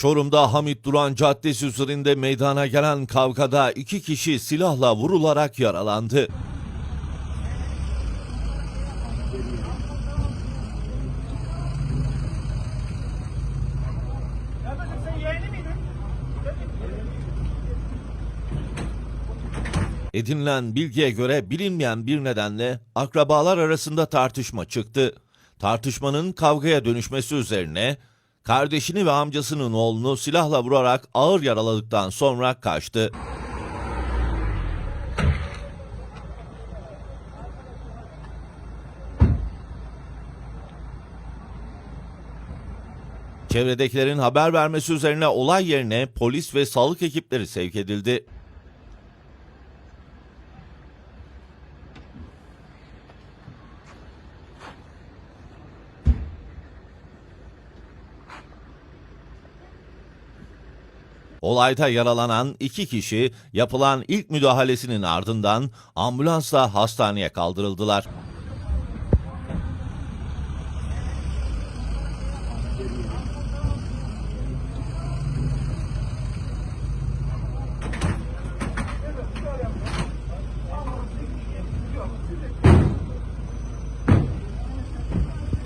Çorum'da Hamit Duran Caddesi üzerinde meydana gelen kavgada iki kişi silahla vurularak yaralandı. Edinilen bilgiye göre bilinmeyen bir nedenle akrabalar arasında tartışma çıktı. Tartışmanın kavgaya dönüşmesi üzerine kardeşini ve amcasının oğlunu silahla vurarak ağır yaraladıktan sonra kaçtı. Çevredekilerin haber vermesi üzerine olay yerine polis ve sağlık ekipleri sevk edildi. Olayda yaralanan iki kişi yapılan ilk müdahalesinin ardından ambulansla hastaneye kaldırıldılar.